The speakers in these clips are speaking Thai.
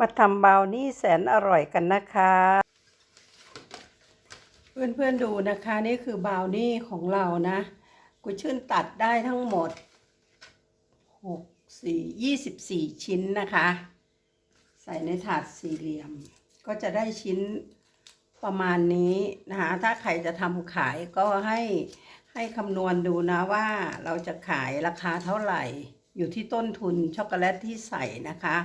มาทำบาวนี่แสนอร่อยกันนะคะ เพื่อนๆดูนะคะนี่คือบาวนี่ของเรานะกูชื่นตัดได้ทั้งหมดหกสี่ยี่สิบสี่ชิ้นนะคะ ใส่ในถาดสี่เหลี่ยม ก็จะได้ชิ้นประมาณนี้นะคะถ้าใครจะทำขายก็ให้ให้คำนวณดูนะว่าเราจะขายราคาเท่าไหร่ อยู่ที่ต้นทุนช็อกโกแลตที่ใส่นะคะ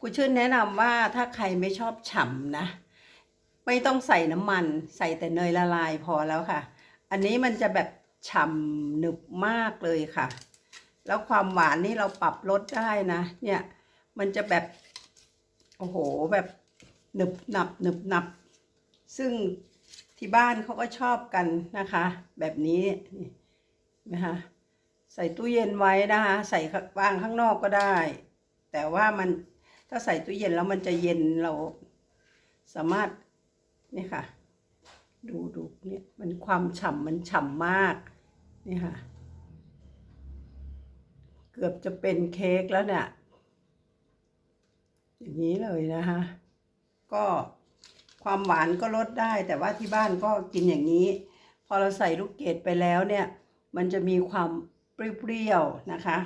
กูชื่นแนะนำว่าถ้าใครไม่ชอบฉ่ำนะ ไม่ต้องใส่น้ำมัน ใส่แต่เนยละลายพอแล้วค่ะ อันนี้มันจะแบบฉ่ำหนึบมากเลยค่ะ แล้วความหวานนี่เราปรับลดได้นะ เนี่ย มันจะแบบ โอ้โห แบบหนึบหนับหนึบหนับ ซึ่งที่บ้านเขาก็ชอบกันนะคะ แบบนี้นี่นะคะใส่ตู้เย็นไว้นะคะ ใส่วางข้างนอกก็ได้ แต่ว่ามัน ถ้าใส่ตู้เย็นแล้วมันจะเย็นเราสามารถนี่ค่ะ ดูดูเนี่ยมันความฉ่ำมันฉ่ำมากนี่ค่ะ เกือบจะเป็นเค้กแล้วเนี่ยอย่างนี้เลยนะคะก็ความหวานก็ลดได้ แต่ว่าที่บ้านก็กินอย่างนี้ พอเราใส่ลูกเกดไปแล้วเนี่ย มันจะมีความเปรี้ยวๆนะคะ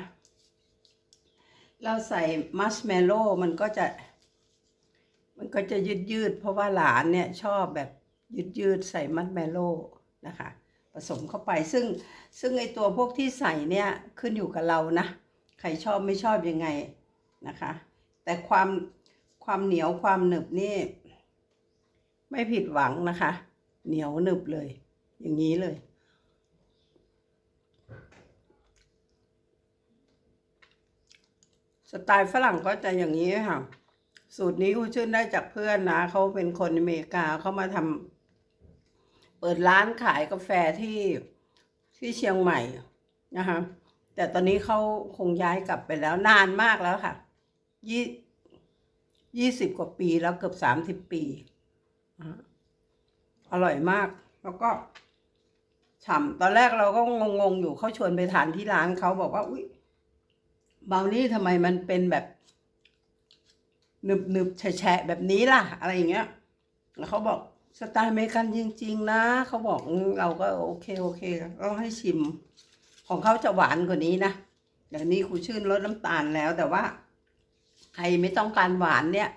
เราใส่มัสเมลโล่มันก็จะ มันก็จะยืดยืดเพราะว่าหลานเนี่ยชอบแบบยืดยืดใส่มัสเมลโล่นะคะผสมเข้าไปซึ่งซึ่งไอตัวพวกที่ใส่เนี่ยขึ้นอยู่กับเรานะ ใครชอบไม่ชอบยังไงนะคะ แต่ความความเหนียวความหนึบนี่ ไม่ผิดหวังนะคะ เหนียวหนึบเลย อย่างนี้เลย สไตล์ฝรั่งก็จะอย่างนี้ค่ะ สูตรนี้กูชื่นได้จากเพื่อนนะเขาเป็นคนอเมริกาเขามาทำเปิดร้านขายกาแฟที่ที่เชียงใหม่นะคะแต่ตอนนี้เขาคงย้ายกลับไปแล้วนานมากแล้วค่ะยี่ยี่สิบกว่าปีแล้วเกือบสามสิบปีอร่อยมาก แล้วก็ฉ่ำตอนแรกเราก็งงๆอยู่เขาชวนไปทานที่ร้านเขาบอกว่า อุ้ย บาวนี่ทำไมมันเป็นแบบหนึบหนึบแฉะแบบนี้ล่ะ อะไรอย่างเงี้ย แล้วเขาบอกสไตล์เมกันจริง ๆ นะ เขาบอกเราก็โอเคโอเคก็ให้ชิม ของเขาจะหวานกว่านี้นะเดี๋ยวนี้ครูชื่นลดน้ำตาลแล้ว แต่ว่า ใครไม่ต้องการหวานเนี่ย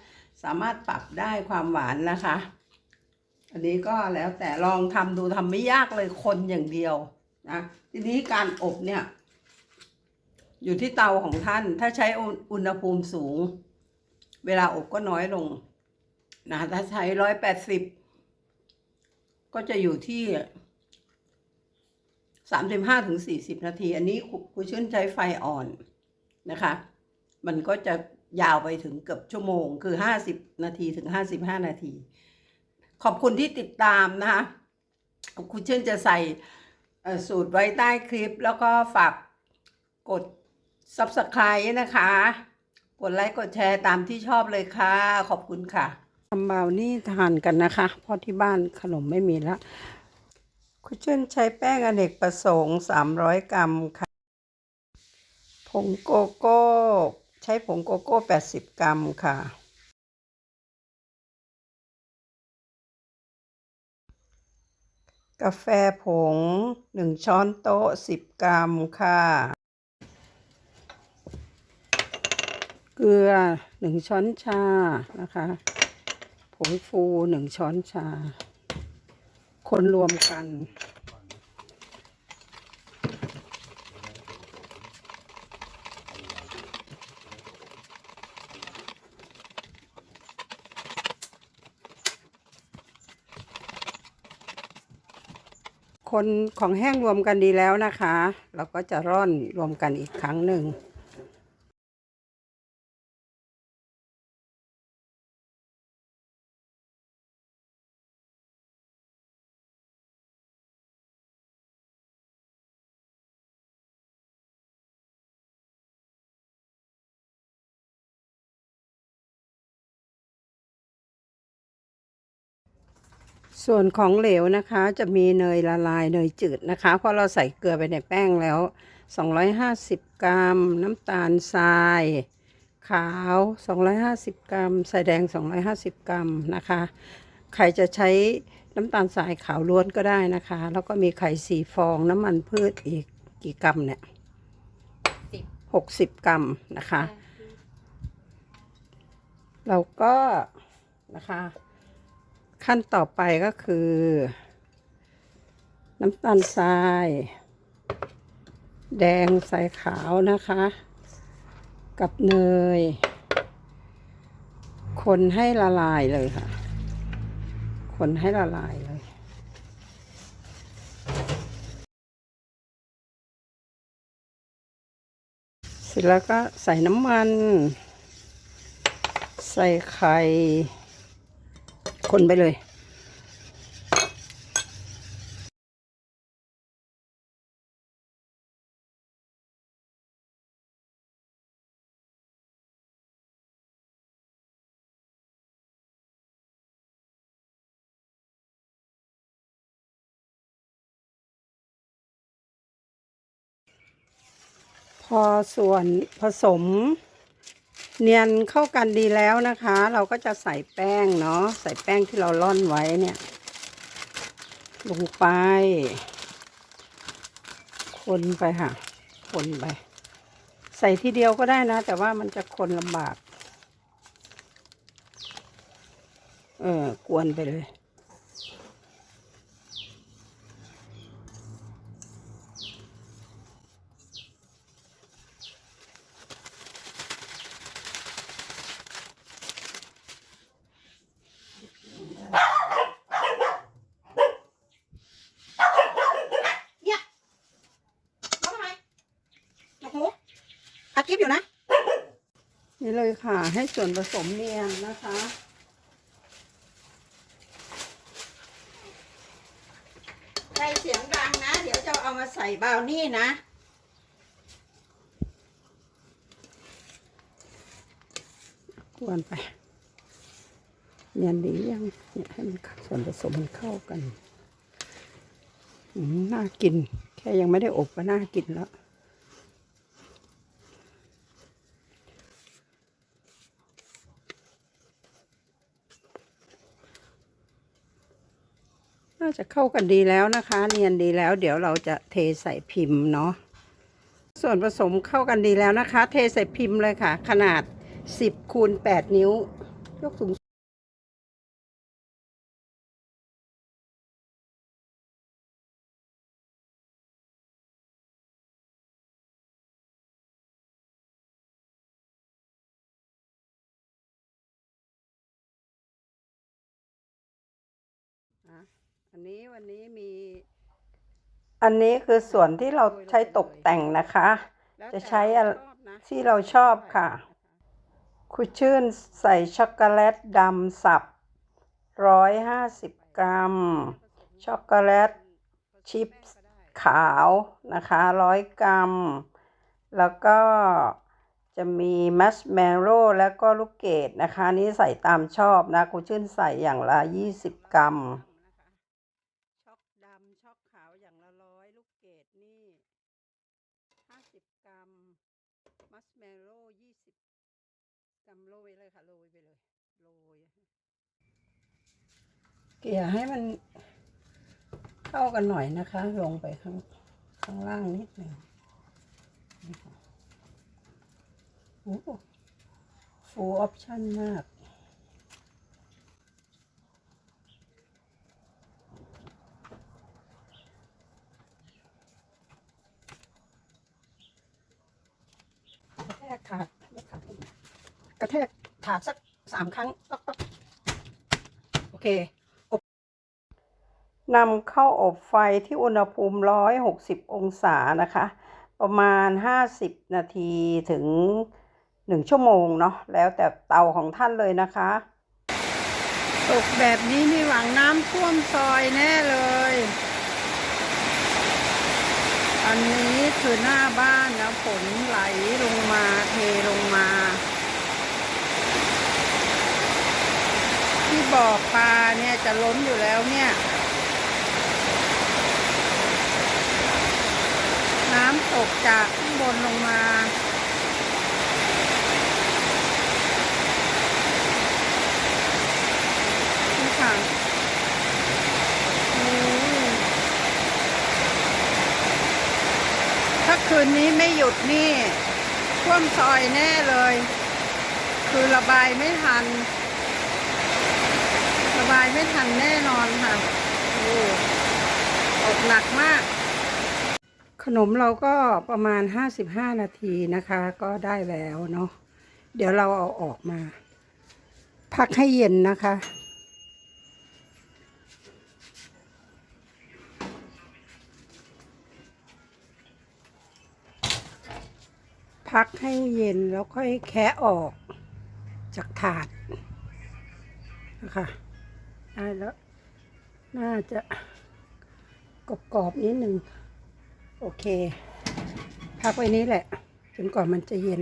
สามารถปรับได้ความหวานนะคะ อันนี้ก็แล้วแต่ลองทำดูทำไม่ยากเลยคนอย่างเดียวนะทีนี้การอบเนี่ย อยู่ที่เตาของท่าน ถ้าใช้อุณหภูมิสูง เวลาอบก็น้อยลงนะถ้าใช้ร้อยแปดสิบก็จะอยู่ที่สามสิบห้าถึงสี่สิบนาที อันนี้ครูชื่นใช้ไฟอ่อนนะคะ มันก็จะยาวไปถึงเกือบชั่วโมง คือห้าสิบนาทีถึงห้าสิบห้านาที ขอบคุณที่ติดตามนะคะครูชื่นจะใส่สูตรไว้ใต้คลิปแล้วก็ฝากกด subscribe นะคะ กดไลค์กดแชร์ตามที่ชอบเลยค่ะ ขอบคุณค่ะทำบาวนี่ทานกันนะคะ เพราะที่บ้านขนมไม่มีแล้วคุณเช่นใช้แป้งอเนกประสงค์ 300 กรัมค่ะ ผงโกโก้ ใช้ผงโกโก้ 80 กรัมค่ะกาแฟผง 1 ช้อนโต๊ะ 10 กรัมค่ะ เก ลือหนึ่งช้อนชานะคะ ผงฟูหนึ่งช้อนชา คนรวมกัน คนของแห้งรวมกันดีแล้วนะคะ เราก็จะร่อนรวมกันอีกครั้งหนึ่ง ส่วนของเหลวนะคะจะมีเนยละลายเนยจืดนะคะ เพราะเราใส่เกลือไปในแป้งแล้ว 250 กรัม น้ำตาลทราย ขาว 250 กรัมใส่แดง 250 กรัมนะคะ ใครจะใช้น้ำตาลทรายขาวล้วนก็ได้นะคะ แล้วก็มีไข่สีฟองน้ำมันพืชอีกกี่กรัมเนี่ยสิบ60กรัมนะคะ เราก็นะคะ ขั้นต่อไปก็คือ น้ำตาลทราย แดงใส่ขาวนะคะ กับเนย คนให้ละลายเลยค่ะ คนให้ละลายเลยเสร็จแล้วก็ใส่น้ำมัน ใส่ไข่ คนไปเลย พอส่วนผสม เนียนเข้ากันดีแล้วนะคะ เราก็จะใส่แป้งเนาะใส่แป้งที่เราล่อนไว้เนี่ยลงไป คนไปค่ะ คนไป ใส่ทีเดียวก็ได้นะ แต่ว่ามันจะคนลำบาก เออกวนไปเลยเอาทำไมโอ้โหอัดคลิปอยู่นะ นี่เลยค่ะให้ส่วนผสมเนียนนะคะ ใครเสียงดังนะ เดี๋ยวจะเอามาใส่บาวนี่นะ กวนไปเนียนดียังเนี่ยให้มันส่วนผสมมันเข้ากัน น่ากิน แค่ยังไม่ได้อบก็น่ากินแล้ว น่าจะเข้ากันดีแล้วนะคะ เนียนดีแล้ว เดี๋ยวเราจะเทใส่พิมพ์เนาะส่วนผสมเข้ากันดีแล้วนะคะ เทใส่พิมพ์เลยค่ะ ขนาด 10คูณ8นิ้วยกสูง อันนี้วันนี้มี อันนี้คือส่วนที่เราใช้ตกแต่งนะคะจะใช้อะที่เราชอบค่ะ คุณชื่นใส่ช็อกโกแลตดำสับร้อยห้าสิบกรัม ช็อกโกแลต ชิพขาวนะคะร้อยกรัม แล้วก็จะมีมัชเมลโล่แล้วก็ลูกเกดนะคะ นี่ใส่ตามชอบนะคุณชื่นใส่อย่างละยี่สิบกรัมช็อกดำ ช็อกขาวอย่างละร้อยลูกเกดนี่ห้าสิบกรัม มัชเมลโล่ยี่สิบกรัมโรยเลยค่ะโรยไปเลยโรย เกลี่ยให้มันเข้ากันหน่อยนะคะ ลงไปข้างข้างล่างนิดหนึ่งโอ้ฟูออปชั่นมากกระแทกถาดกระแทกถาดสักสามครั้ง โอเค นำเข้าอบไฟที่อุณหภูมิ 160 องศานะคะ ประมาณ 50 นาทีถึง 1 ชั่วโมงเนาะแล้วแต่เตาของท่านเลยนะคะตกแบบนี้มีหวังน้ำท่วมซอยแน่เลย อันนี้คือหน้าบ้านนะฝนไหลลงมาเทลงมา ที่บ่อปลาเนี่ยจะล้นอยู่แล้วเนี่ยำตกจากข้างบนลงมานี่ค่ะถ้าคืนนี้ไม่หยุดนี่ท่วมซอยแน่เลย คือระบายไม่ทัน ระบายไม่ทันแน่นอนค่ะ โอ้ ออกหนักมาก ขนมเราก็ประมาณ 55 นาทีนะคะ ก็ได้แล้วเนาะเดี๋ยวเราเอาออกมา พักให้เย็นนะคะ พักให้เย็นแล้วค่อยแคะออกจากถาดนะคะได้แล้ว น่าจะกรอบๆนิดหนึ่ง โอเค พักไว้นี้แหละ จนกว่ามันจะเย็น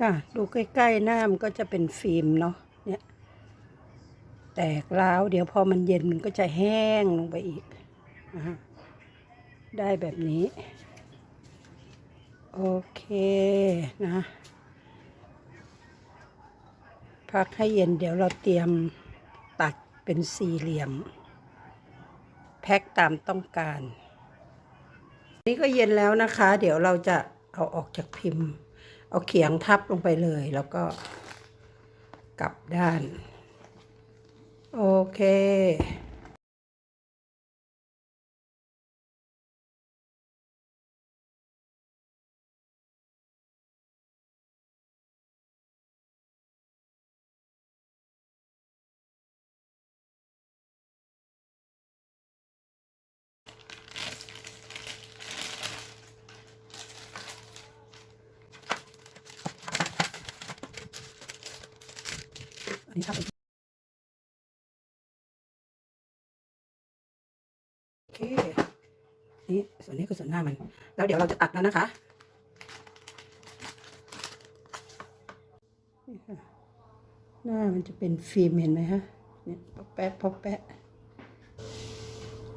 ค่ะดูใกล้ๆหน้ามันก็จะเป็นฟิล์มเนาะเนี่ย แตกร้าวเดี๋ยวพอมันเย็นมันก็จะแห้งลงไปอีกนะฮะได้แบบนี้ โอเคนะ พักให้เย็นเดี๋ยวเราเตรียมตัดเป็นสี่เหลี่ยม แพ็คตามต้องการ นี่ก็เย็นแล้วนะคะ เดี๋ยวเราจะเอาออกจากพิมพ์ เอาเขียงทับลงไปเลย แล้วก็กลับด้าน โอเค อันนี้ครับโอเค นี่ส่วนนี้คือส่วนหน้ามัน แล้วเดี๋ยวเราจะตัดแล้วนะคะนี่ค่ะหน้ามันจะเป็นฟิล์มเห็นไหมฮะเนี่ยพอแปะพอแปะ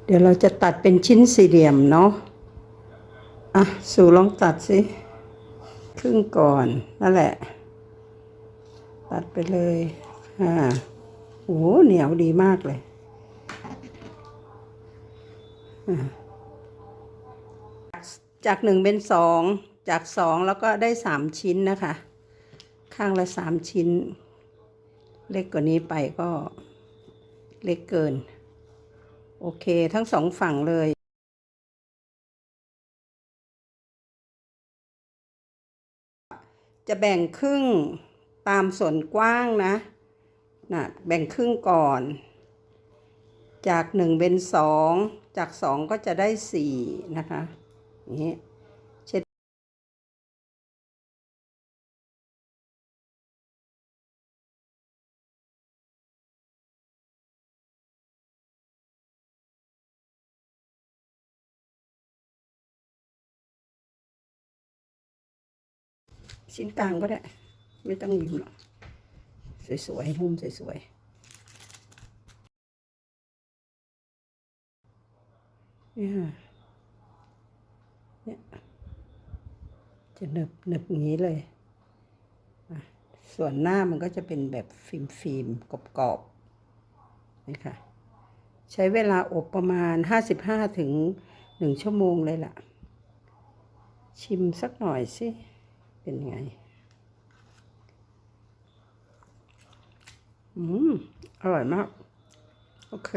เดี๋ยวเราจะตัดเป็นชิ้นสี่เหลี่ยมเนาะอะสู่ลองตัดสิครึ่งก่อนนั่นแหละ ตัดไปเลย อ่าโอ้เหนียวดีมากเลยอ่าจากหนึ่งเป็นสองจากสองแล้วก็ได้สามชิ้นนะคะ ข้างละสามชิ้น เล็กกว่านี้ไปก็เล็กเกิน โอเคทั้งสองฝั่งเลยจะแบ่งครึ่งตามส่วนกว้างนะ นะแบ่งครึ่งก่อน จากหนึ่งเป็นสองจากสองก็จะได้สี่นะคะอย่างนี้เช็ดชิ้นกลางก็ได้ ไม่ต้องยิ้มหรอก สวยๆมุมสวยๆเนี่ยเนี่ยจะเนึบเนึบอย่างนี้เลยส่วนหน้ามันก็จะเป็นแบบฟิล์มฟิล์มๆกรอบๆนี่ค่ะใช้เวลาอบประมาณ 55 ถึง 1 ชั่วโมงเลยล่ะ ชิมสักหน่อยสิ เป็นไง อืม อร่อยมาก โอเค